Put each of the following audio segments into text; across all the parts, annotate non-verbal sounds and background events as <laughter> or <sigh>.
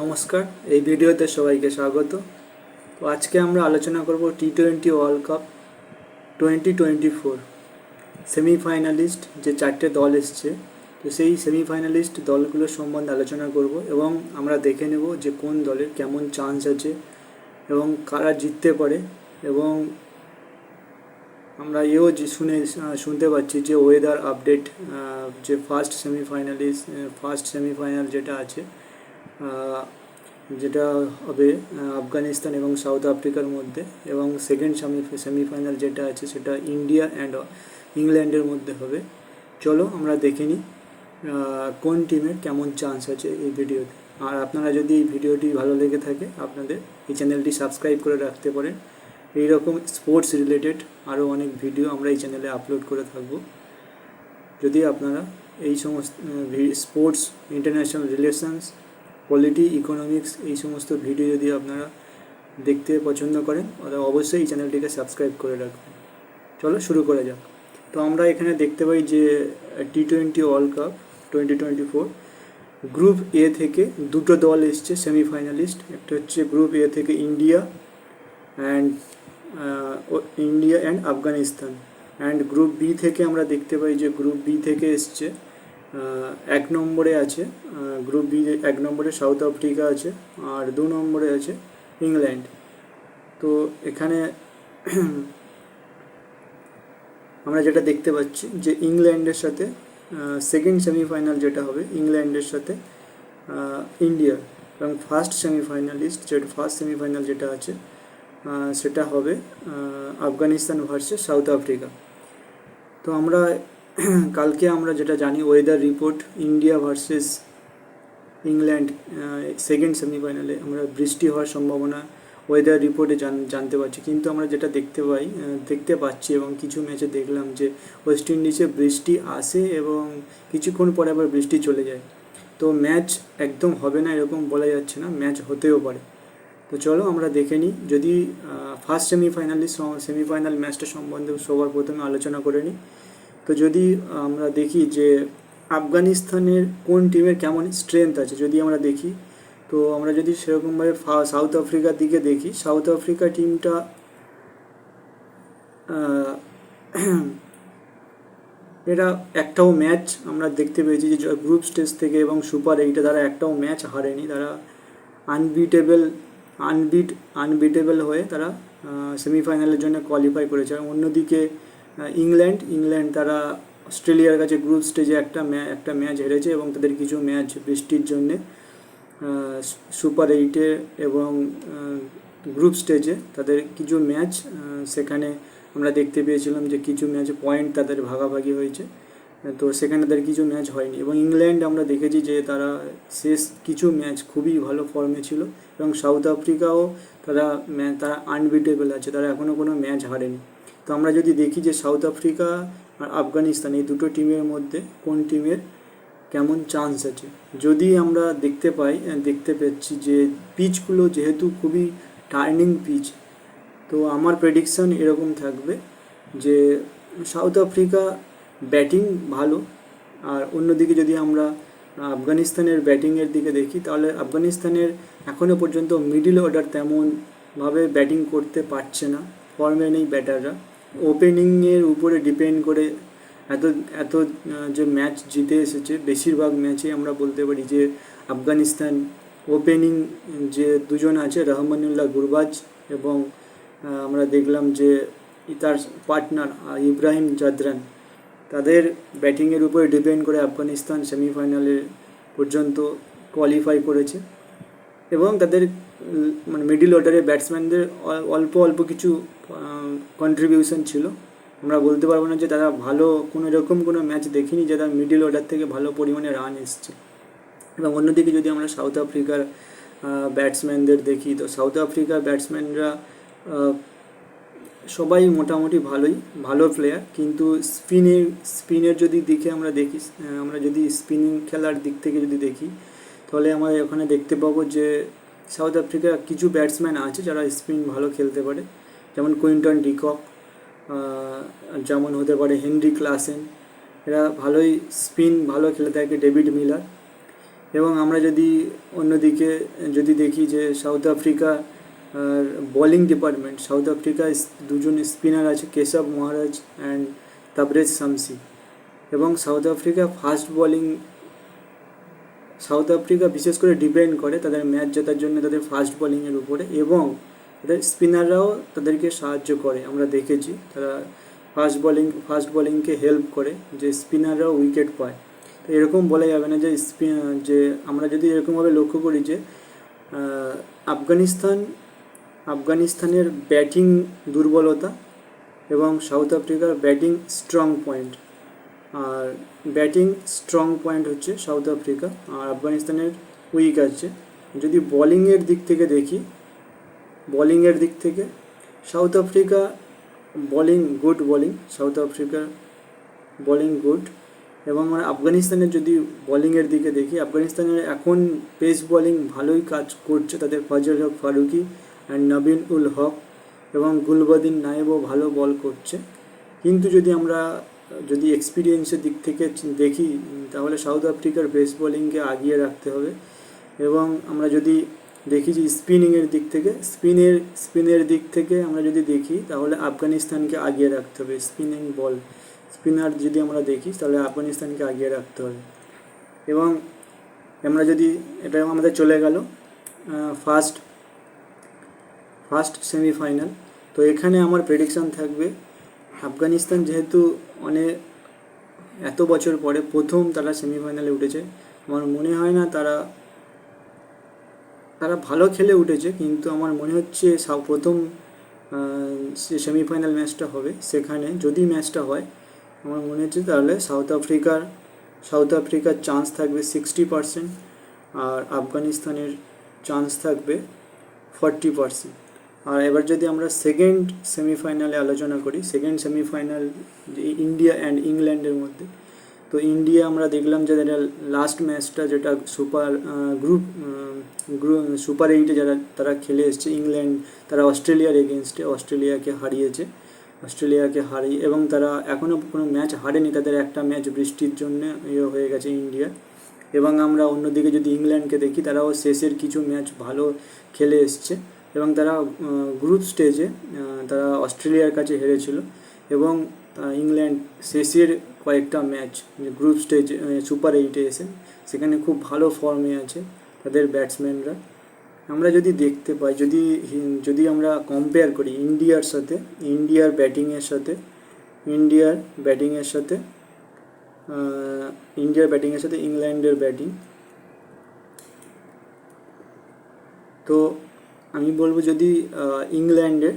নমস্কার, এই ভিডিওতে সবাইকে স্বাগত। তো আজকে আমরা আলোচনা করব T twenty World Cup twenty twenty four semifinalist যে চারটে দল এসছে, তো সেই সেমিফাইনালিস্ট দলগুলোর সম্বন্ধে আলোচনা করব এবং আমরা দেখে নেব যে কোন দলের কেমন চান্স আছে এবং কারা জিততে পারে এবং আমরা এও যে শুনে শুনতে পাচ্ছি যে ওয়েদার আপডেট যে ফার্স্ট সেমিফাইনালিস্ট ফার্স্ট সেমিফাইনাল যেটা আছে যেটা হবে আফগানিস্তান এবং সাউথ আফ্রিকার মধ্যে এবং সেকেন্ড সেমি সেমিফাইনাল যেটা আছে সেটা ইন্ডিয়া অ্যান্ড ইংল্যান্ডের মধ্যে হবে। চলো আমরা দেখে নিই কোন টিমের কেমন চান্স আছে এই ভিডিওতে আর আপনারা যদি এই ভিডিওটি ভালো লেগে থাকে, আপনাদের এই চ্যানেলটি সাবস্ক্রাইব করে রাখতে পারেন। এই রকম স্পোর্টস রিলেটেড আরও অনেক ভিডিও আমরা এই চ্যানেলে আপলোড করে থাকব। যদি আপনারা এই সমস্ত sports international relations polity economics এই সমস্ত ভিডিও যদি আপনারা দেখতে পছন্দ করেন অবশ্যই এই চ্যানেলটিকে সাবস্ক্রাইব করে রাখবেন। চলো শুরু করা যাক। তো আমরা এখানে দেখতে পাই যে T twenty World Cup twenty twenty four group A থেকে দুটো দল এসছে সেমিফাইনালিস্ট একটা হচ্ছে গ্রুপ এ থেকে India and India and Afghanistan and group B থেকে আমরা দেখতে পাই যে গ্রুপ বি থেকে এসছে এক নম্বরে আছে গ্রুপ বি এক নম্বরে সাউথ আফ্রিকা আছে আর দু নম্বরে আছে ইংল্যান্ড তো এখানে <clears throat> আমরা যেটা দেখতে পাচ্ছি যে ইংল্যান্ডের সাথে সেকেন্ড সেমিফাইনাল যেটা হবে, ইংল্যান্ডের সাথে ইন্ডিয়া এবং ফার্স্ট সেমিফাইনালিস্ট যেটা ফার্স্ট সেমিফাইনাল যেটা আছে সেটা হবে আফগানিস্তান ভার্সেস সাউথ আফ্রিকা তো আমরা <clears throat> কালকে আমরা যেটা জানি weather report India versus England second সেমিফাইনালে আমরা বৃষ্টি হওয়ার সম্ভাবনা ওয়েদার রিপোর্টে জান, জানতে পারছি। কিন্তু আমরা যেটা দেখতে পাই দেখতে পাচ্ছি এবং কিছু ম্যাচে দেখলাম যে ওয়েস্ট ইন্ডিজে বৃষ্টি আসে এবং কিছুক্ষণ পরে আবার বৃষ্টি চলে যায়। তো ম্যাচ একদম হবে না এরকম বলা যাচ্ছে না ম্যাচ হতেও পারে। তো চলো আমরা দেখে নিই, যদি ফার্স্ট সেমিফাইনালি সেমিফাইনাল ম্যাচটা সম্বন্ধে সবার প্রথমে আলোচনা করে নিই। তো যদি আমরা দেখি যে আফগানিস্তানের কোন টিমের কেমন স্ট্রেংথ আছে, যদি আমরা দেখি, তো আমরা যদি সেরকমভাবে সাউথ আফ্রিকার দিকে দেখি সাউথ আফ্রিকা টিমটা এরা একটাও ম্যাচ আমরা দেখতে পেয়েছি যে গ্রুপ স্টেজ থেকে এবং সুপার এইটে তারা একটাও ম্যাচ হারেনি। তারা আনবিটেবল আনবিট আনবিটেবল হয়ে তারা সেমিফাইনালের জন্য কোয়ালিফাই করেছে। আর অন্যদিকে ইংল্যান্ড ইংল্যান্ড তারা অস্ট্রেলিয়ার কাছে গ্রুপ স্টেজে একটা একটা ম্যাচ হেরেছে এবং তাদের কিছু ম্যাচ বৃষ্টির জন্যে সুপার এইটে এবং গ্রুপ স্টেজে তাদের কিছু ম্যাচ সেখানে আমরা দেখতে পেয়েছিলাম যে কিছু ম্যাচ পয়েন্ট তাদের ভাগাভাগি হয়েছে, তো সেখানে তাদের কিছু ম্যাচ হয়নি এবং ইংল্যান্ড আমরা দেখেছি যে তারা শেষ কিছু ম্যাচ খুবই ভালো ফর্মে ছিল এবং সাউথ আফ্রিকাও তারা তারা আনবিটেবল আছে, তারা এখনও কোনো ম্যাচ হারেনি। তো আমরা যদি দেখি যে সাউথ আফ্রিকা আর আফগানিস্তান, এই দুটো টিমের মধ্যে কোন টিমের কেমন চান্স আছে? যদি আমরা দেখতে পাই দেখতে পাচ্ছি যে পিচগুলো যেহেতু খুবই টার্নিং পিচ তো আমার প্রেডিকশন এরকম থাকবে যে সাউথ আফ্রিকা ব্যাটিং ভালো, আর অন্যদিকে যদি আমরা আফগানিস্তানের ব্যাটিংয়ের দিকে দেখি, তাহলে আফগানিস্তানের এখনও পর্যন্ত মিডল অর্ডার তেমনভাবে ব্যাটিং করতে পারছে না ফর্মে নেই ব্যাটাররা ওপেনিংয়ের উপরে ডিপেন্ড করে এত এত যে ম্যাচ জিতে এসেছে, বেশিরভাগ ম্যাচে আমরা বলতে পারি যে আফগানিস্তান ওপেনিং যে দুজন আছে, রহমানুল্লাহ গুরবাজ এবং আমরা দেখলাম যে তার পার্টনার ইব্রাহিম জাদরান। তাদের ব্যাটিংয়ের উপরে ডিপেন্ড করে আফগানিস্তান সেমিফাইনালে পর্যন্ত কোয়ালিফাই করেছে এবং তাদের মানে মিডিল অর্ডারে ব্যাটসম্যানদের অল্প অল্প কিছু কন্ট্রিবিউশন ছিল। আমরা বলতে পারব না যে তারা ভালো কোনো এরকম কোনো ম্যাচ দেখিনি, যে তার মিডিল অর্ডার থেকে ভালো পরিমাণে রান এসছে। এবং অন্যদিকে যদি আমরা সাউথ আফ্রিকার ব্যাটসম্যানদের দেখি, তো সাউথ আফ্রিকার ব্যাটসম্যানরা সবাই মোটামুটি ভালোই, ভালো প্লেয়ার কিন্তু স্পিনের স্পিনের যদি দিকে আমরা দেখি আমরা যদি স্পিনিং খেলার দিক থেকে যদি দেখি, তাহলে আমরা ওখানে দেখতে পাবো যে সাউথ আফ্রিকার কিছু ব্যাটসম্যান আছে যারা স্পিন ভালো খেলতে পারে। যেমন কুইন্টন ডিকক যেমন হতে পারে হেনরি ক্লাসেন, এরা ভালোই স্পিন, ভালো খেলে থাকে ডেভিড মিলার। এবং আমরা যদি অন্যদিকে যদি দেখি যে South Africa bowling department, South আফ্রিকায় দুজন স্পিনার আছে, কেশব মহারাজ অ্যান্ড তাবরেজ শামসি এবং South Africa fast bowling, South Africa বিশেষ করে ডিপেন্ড করে তাদের ম্যাচ জেতার জন্য তাদের ফাস্ট বোলিংয়ের উপরে। এবং তাদের স্পিনাররাও তাদেরকে সাহায্য করে। আমরা দেখেছি তারা ফাস্ট বোলিং ফাস্ট বোলিংকে হেল্প করে যে স্পিনাররাও উইকেট পায়। তো এরকম বলা যাবে না যে স্পিন যে আমরা যদি এরকমভাবে লক্ষ্য করি যে আফগানিস্তান, আফগানিস্তানের ব্যাটিং দুর্বলতা এবং সাউথ আফ্রিকার ব্যাটিং স্ট্রং পয়েন্ট আর ব্যাটিং স্ট্রং পয়েন্ট হচ্ছে সাউথ আফ্রিকা আর আফগানিস্তানের উইক আছে। যদি বোলিংয়ের দিক থেকে দেখি বোলিংয়ের দিক থেকে, South Africa bowling good bowling, South আফ্রিকার বোলিং গুড। এবং আমরা আফগানিস্তানের যদি বোলিংয়ের দিকে দেখি, আফগানিস্তানের এখন পেস বোলিং ভালোই কাজ করছে তাদের ফজল হক ফারুকি অ্যান্ড নবীন উল হক এবং গুলবদিন নায়েবও ভালো বল করছে। কিন্তু যদি আমরা, যদি এক্সপিরিয়েন্সের দিক থেকে দেখি, তাহলে সাউথ আফ্রিকার পেস বোলিংকে আগিয়ে রাখতে হবে। এবং আমরা যদি দেখি যে স্পিনিংয়ের দিক থেকে স্পিনের স্পিনের দিক থেকে আমরা যদি দেখি, তাহলে আফগানিস্তানকে আগিয়ে রাখতে হবে। স্পিনিং বল স্পিনার যদি আমরা দেখি, তাহলে আফগানিস্তানকে আগিয়ে রাখতে হবে। এবং আমরা যদি, এটা আমাদের চলে গেল ফার্স্ট ফার্স্ট সেমিফাইনাল তো এখানে আমার প্রেডিকশন থাকবে, আফগানিস্তান যেহেতু অনেক এত বছর পরে প্রথম তারা সেমিফাইনালে উঠেছে, আমার মনে হয় না তারা তারা ভালো খেলে উঠেছে, কিন্তু আমার মনে হচ্ছে প্রথম সেমিফাইনাল ম্যাচটা হবে সেখানে যদি ম্যাচটা হয়, আমার মনে হচ্ছে তাহলে সাউথ আফ্রিকার সাউথ আফ্রিকার চান্স থাকবে সিক্সটি পারসেন্ট আর আফগানিস্তানের চান্স থাকবে ফর্টি পারসেন্ট আর এবার যদি আমরা সেকেন্ড সেমিফাইনালে আলোচনা করি সেকেন্ড সেমিফাইনাল ইন্ডিয়া অ্যান্ড ইংল্যান্ডের মধ্যে তো ইন্ডিয়া আমরা দেখলাম যে লাস্ট ম্যাচটা যেটা সুপার গ্রুপ গ্রুপ সুপার এইটে যারা, তারা খেলে এসছে। ইংল্যান্ড তারা অস্ট্রেলিয়ার এগেনস্টে অস্ট্রেলিয়াকে হারিয়েছে। অস্ট্রেলিয়াকে হারিয়ে, এবং তারা এখনও কোনো ম্যাচ হারেনি। তাদের একটা ম্যাচ বৃষ্টির জন্য ইয়ে হয়ে গেছে ইন্ডিয়া এবং আমরা অন্যদিকে যদি ইংল্যান্ডকে দেখি, তারাও শেষের কিছু ম্যাচ ভালো খেলে এসছে। এবং তারা গ্রুপ স্টেজে তারা অস্ট্রেলিয়ার কাছে হেরেছিল। এবং ইংল্যান্ড শেষের কয়েকটা ম্যাচ গ্রুপ স্টেজ সুপার এইটে এসে, সেখানে খুব ভালো ফর্মে আছে তাদের ব্যাটসম্যানরা আমরা যদি দেখতে পাই, যদি যদি আমরা কম্পেয়ার করি ইন্ডিয়ার সাথে ইন্ডিয়ার ব্যাটিংয়ের সাথে ইন্ডিয়ার ব্যাটিংয়ের সাথে ইন্ডিয়ার ব্যাটিংয়ের সাথে ইংল্যান্ডের ব্যাটিং তো আমি বলব যদি ইংল্যান্ডের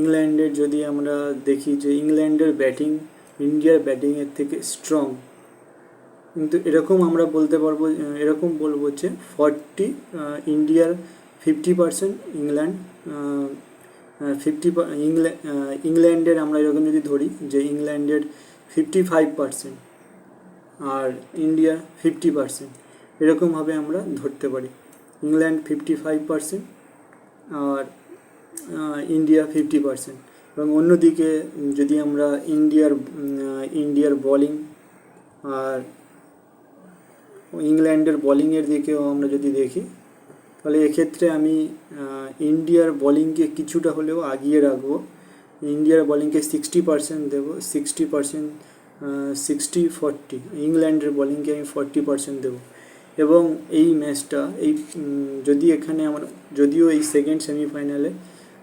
ইংল্যান্ডের যদি আমরা দেখি যে ইংল্যান্ডের ব্যাটিং ইন্ডিয়ার ব্যাটিংয়ের থেকে স্ট্রং কিন্তু এরকম আমরা বলতে পারব এরকম বলব যে ফর্টি ইন্ডিয়ার ফিফটি পার্সেন্ট ইংল্যান্ড ফিফটি ইংল্যান্ডের আমরা এরকম যদি ধরি যে ইংল্যান্ডের ফিফটি ফাইভ পার্সেন্ট আর ইন্ডিয়া ফিফটি পার্সেন্ট এরকমভাবে আমরা ধরতে পারি। ইংল্যান্ড ফিফটি ফাইভ পার্সেন্ট আর ইন্ডিয়া ফিফটি পার্সেন্ট এবং অন্যদিকে যদি আমরা ইন্ডিয়ার ইন্ডিয়ার বোলিং আর ইংল্যান্ডের বোলিংয়ের দিকেও আমরা যদি দেখি, তাহলে এক্ষেত্রে আমি ইন্ডিয়ার বোলিংকে কিছুটা হলেও আগিয়ে রাখব। ইন্ডিয়ার বোলিংকে সিক্সটি পার্সেন্ট দেবো সিক্সটি পার্সেন্ট সিক্সটি ফর্টি ইংল্যান্ডের বোলিংকে আমি ফর্টি পার্সেন্ট দেবো। এবং এই ম্যাচটা এই যদি এখানে আমরা, যদিও এই সেকেন্ড সেমিফাইনালে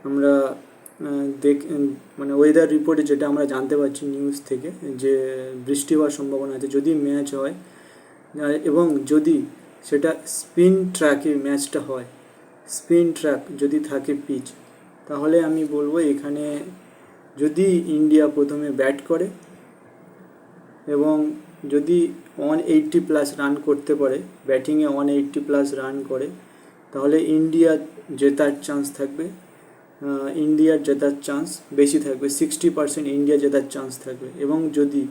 আমরা দেখ মানে ওয়েদার রিপোর্টে যেটা আমরা জানতে পারছি নিউজ থেকে, যে বৃষ্টি হওয়ার সম্ভাবনা আছে, যদি ম্যাচ হয় এবং যদি সেটা স্পিন ট্র্যাকে ম্যাচটা হয় স্পিন ট্র্যাক যদি থাকে পিচ তাহলে আমি বলব এখানে যদি ইন্ডিয়া প্রথমে ব্যাট করে, এবং যদি ওয়ান এইট্টি প্লাস রান করতে পারে ব্যাটিংয়ে ওয়ান এইট্টি প্লাস রান করে, তাহলে ইন্ডিয়া জেতার চান্স থাকবে। ইন্ডিয়ার জেতার চান্স বেশি থাকবে সিক্সটি পার্সেন্ট ইন্ডিয়া জেতার চান্স থাকবে এবং যদি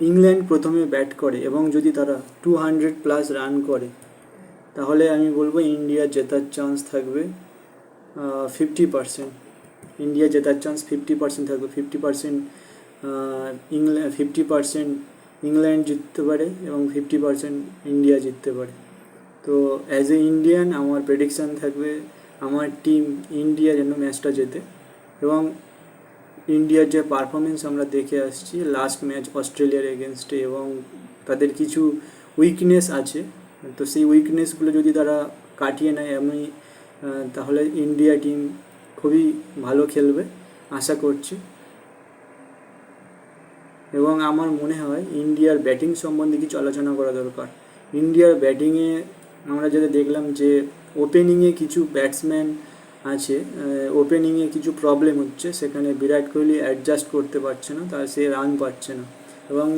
ইংল্যান্ড প্রথমে ব্যাট করে এবং যদি তারা টু হান্ড্রেড প্লাস রান করে, তাহলে আমি বলব ইন্ডিয়া জেতার চান্স থাকবে ফিফটি পার্সেন্ট ইন্ডিয়া জেতার চান্স ফিফটি পার্সেন্ট থাকবে fifty percent England fifty percent England জিততে পারে এবং ফিফটি পার্সেন্ট ইন্ডিয়া জিততে পারে। তো অ্যাজ এ ইন্ডিয়ান আমার প্রেডিকশান থাকবে আমার টিম ইন্ডিয়া যেন ম্যাচটা জেতে। এবং ইন্ডিয়ার যে পারফরমেন্স আমরা দেখে আসছি লাস্ট ম্যাচ অস্ট্রেলিয়ার এগেনস্টে এবং তাদের কিছু উইকনেস আছে। তো সেই উইকনেসগুলো যদি তারা কাটিয়ে নেয়, আমি তাহলে ইন্ডিয়া টিম খুবই ভালো খেলবে, আশা করছি। এবং আমার মনে হয় ইন্ডিয়ার ব্যাটিং সম্বন্ধে কিছু আলোচনা করা দরকার। ইন্ডিয়ার ব্যাটিংয়ে আমরা যেটা দেখলাম যে ওপেনিংয়ে কিছু ব্যাটসম্যান আছে ওপেনিংয়ে কিছু প্রবলেম হচ্ছে, সেখানে বিরাট কোহলি অ্যাডজাস্ট করতে পারছে না, তার সে রান পাচ্ছে না। এবং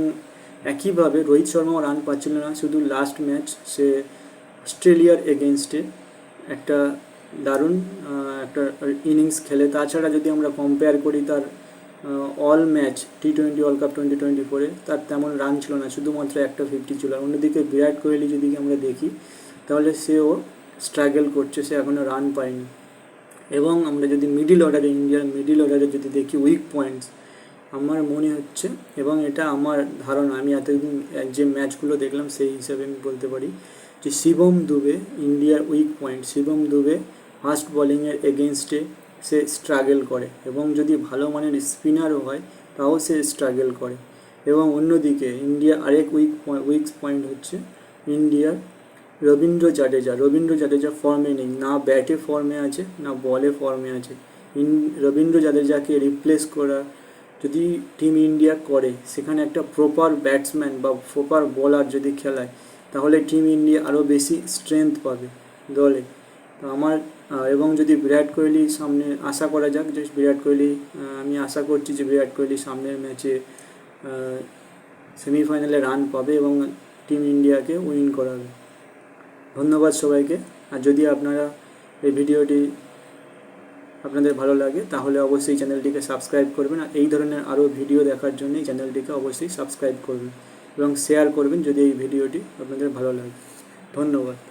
একইভাবে রোহিত শর্মাও রান পাচ্ছিল না, শুধু লাস্ট ম্যাচ সে অস্ট্রেলিয়ার এগেনস্টে একটা দারুণ একটা ইনিংস খেলে। তাছাড়া যদি আমরা কম্পেয়ার করি তার all match T twenty World Cup twenty twenty ফোরে তার তেমন রান ছিল না, শুধুমাত্র একটা ফিফটি ছিল। আর অন্যদিকে বিরাট কোহলি যদি আমরা দেখি তাহলে সেও স্ট্রাগল করছে, সে এখনও রান পায়নি। এবং আমরা যদি মিডিল অর্ডারে ইন্ডিয়ার মিডিল অর্ডারে যদি দেখি উইক পয়েন্টস আমার মনে হচ্ছে এবং এটা আমার ধারণা, আমি এতদিন যে ম্যাচগুলো দেখলাম সেই হিসাবে আমি বলতে পারি যে শিবম দুবে ইন্ডিয়ার weak point Shivam Dube fast বোলিংয়ের এগেনস্টে সে স্ট্রাগল করে এবং যদি ভালো মানের স্পিনারও হয়, তাও সে স্ট্রাগল করে। এবং অন্যদিকে ইন্ডিয়া আরেক উইক উইক পয়েন্ট হচ্ছে ইন্ডিয়ার রবীন্দ্র জাডেজা। রবীন্দ্র জাডেজা ফর্মে নেই। না ব্যাটে ফর্মে আছে, না বলে ফর্মে আছে। ইন, রবীন্দ্র জাডেজাকে রিপ্লেস করা, যদি টিম ইন্ডিয়া করে, সেখানে একটা প্রপার ব্যাটসম্যান বা প্রপার বোলার যদি খেলায়, তাহলে টিম ইন্ডিয়া আরও বেশি স্ট্রেংথ পাবে দলে। তো আমার এবং যদি বিরাট কোহলি সামনে, আশা করা যাক যে বিরাট কোহলি আমি আশা করছি যে বিরাট কোহলি সামনের ম্যাচে সেমিফাইনালে রান পাবে এবং টিম ইন্ডিয়াকে উইন করাবে। ধন্যবাদ সবাইকে। আর যদি আপনারা এই ভিডিওটি আপনাদের ভালো লাগে, তাহলে অবশ্যই চ্যানেলটিকে সাবস্ক্রাইব করবেন। আর এই ধরনের আরও ভিডিও দেখার জন্য চ্যানেলটিকে অবশ্যই সাবস্ক্রাইব করবেন এবং শেয়ার করবেন যদি এই ভিডিওটি আপনাদের ভালো লাগে। ধন্যবাদ।